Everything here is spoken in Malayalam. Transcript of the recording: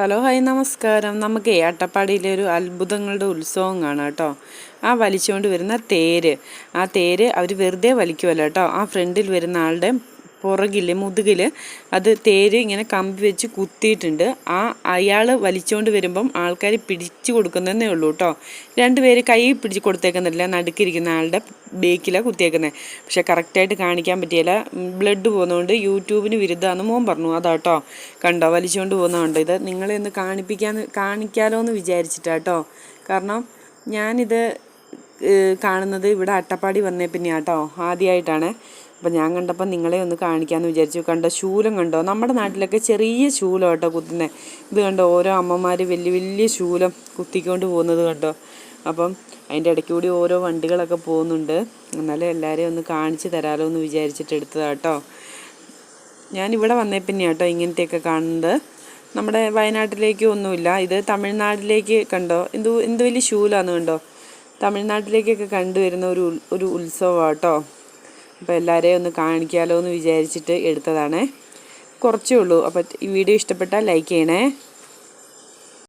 ഹലോ ഹായ് നമസ്കാരം. നമുക്ക് അട്ടപ്പാടിയിലെ ഒരു അത്ഭുതങ്ങളുടെ ഉത്സവം കാണാം കേട്ടോ. ആ വലിച്ചുകൊണ്ട് വരുന്ന തേര്. ആ തേര് അവർ വെറുതെ വലിക്കുമല്ലോ കേട്ടോ. ആ ഫ്രണ്ടിൽ വരുന്ന ആളുടെ പുറകിൽ മുതുകിൽ അത് തേര് ഇങ്ങനെ കമ്പി വെച്ച് കുത്തിയിട്ടുണ്ട്. ആ അയാൾ വലിച്ചുകൊണ്ട് വരുമ്പം ആൾക്കാർ പിടിച്ചു കൊടുക്കുന്നതേ ഉള്ളൂ കേട്ടോ രണ്ടുപേര് കൈ പിടിച്ച് കൊടുത്തേക്കുന്നില്ല നടുക്കിരിക്കുന്ന ആളുടെ ബേക്കിലാണ് കുത്തിയേക്കുന്നത് പക്ഷെ കറക്റ്റായിട്ട് കാണിക്കാൻ പറ്റിയില്ല. ബ്ലഡ് പോകുന്നതുകൊണ്ട് യൂട്യൂബിന് വിരുദ്ധമാണെന്ന് മോൻ പറഞ്ഞു. അതാട്ടോ കണ്ടോ വലിച്ചുകൊണ്ട് പോകുന്നതുകൊണ്ട് ഇത് നിങ്ങളെ ഒന്ന് കാണിപ്പിക്കാൻ കാണിക്കാലോ എന്ന് വിചാരിച്ചിട്ടാട്ടോ കാരണം ഞാനിത് കാണുന്നത് ഇവിടെ അട്ടപ്പാടി വന്നേ പിന്നെയാട്ടോ ആദ്യമായിട്ടാണ് അപ്പം ഞാൻ കണ്ടപ്പോൾ നിങ്ങളെ ഒന്ന് കാണിക്കാമെന്ന് വിചാരിച്ചു. കണ്ടോ ശൂലം കണ്ടോ? നമ്മുടെ നാട്ടിലൊക്കെ ചെറിയ ശൂലം കേട്ടോ കുത്തുന്നത് ഇത് കണ്ടോ ഓരോ അമ്മമാർ വലിയ വലിയ ശൂലം കുത്തിക്കൊണ്ട് പോകുന്നത് കണ്ടോ? അപ്പം അതിന്റെ ഇടയ്ക്ക് കൂടി ഓരോ വണ്ടികളൊക്കെ പോകുന്നുണ്ട്. എന്നാലും എല്ലാവരെയും ഒന്ന് കാണിച്ച് തരാമല്ലോ എന്ന് വിചാരിച്ചിട്ട് എടുത്തതാണ് കേട്ടോ. ഞാനിവിടെ വന്നേ പിന്നെ കേട്ടോ ഇങ്ങനത്തെയൊക്കെ കാണുന്നത്. നമ്മുടെ വയനാട്ടിലേക്ക് ഒന്നുമില്ല. ഇത് തമിഴ്നാട്ടിലേക്ക് കണ്ടോ? എന്ത് എന്ത് വലിയ ശൂലാന്ന് കണ്ടോ? തമിഴ്നാട്ടിലേക്കൊക്കെ കണ്ടുവരുന്ന ഒരു ഒരു ഉത്സവമാണ് കേട്ടോ. അപ്പോൾ എല്ലാവരെയും ഒന്ന് കാണിക്കാമല്ലോ എന്ന് വിചാരിച്ചിട്ട് എടുത്തതാണ്. കുറച്ചേ ഉള്ളൂ. അപ്പോൾ ഈ വീഡിയോ ഇഷ്ടപ്പെട്ടാൽ ലൈക്ക് ചെയ്യണേ.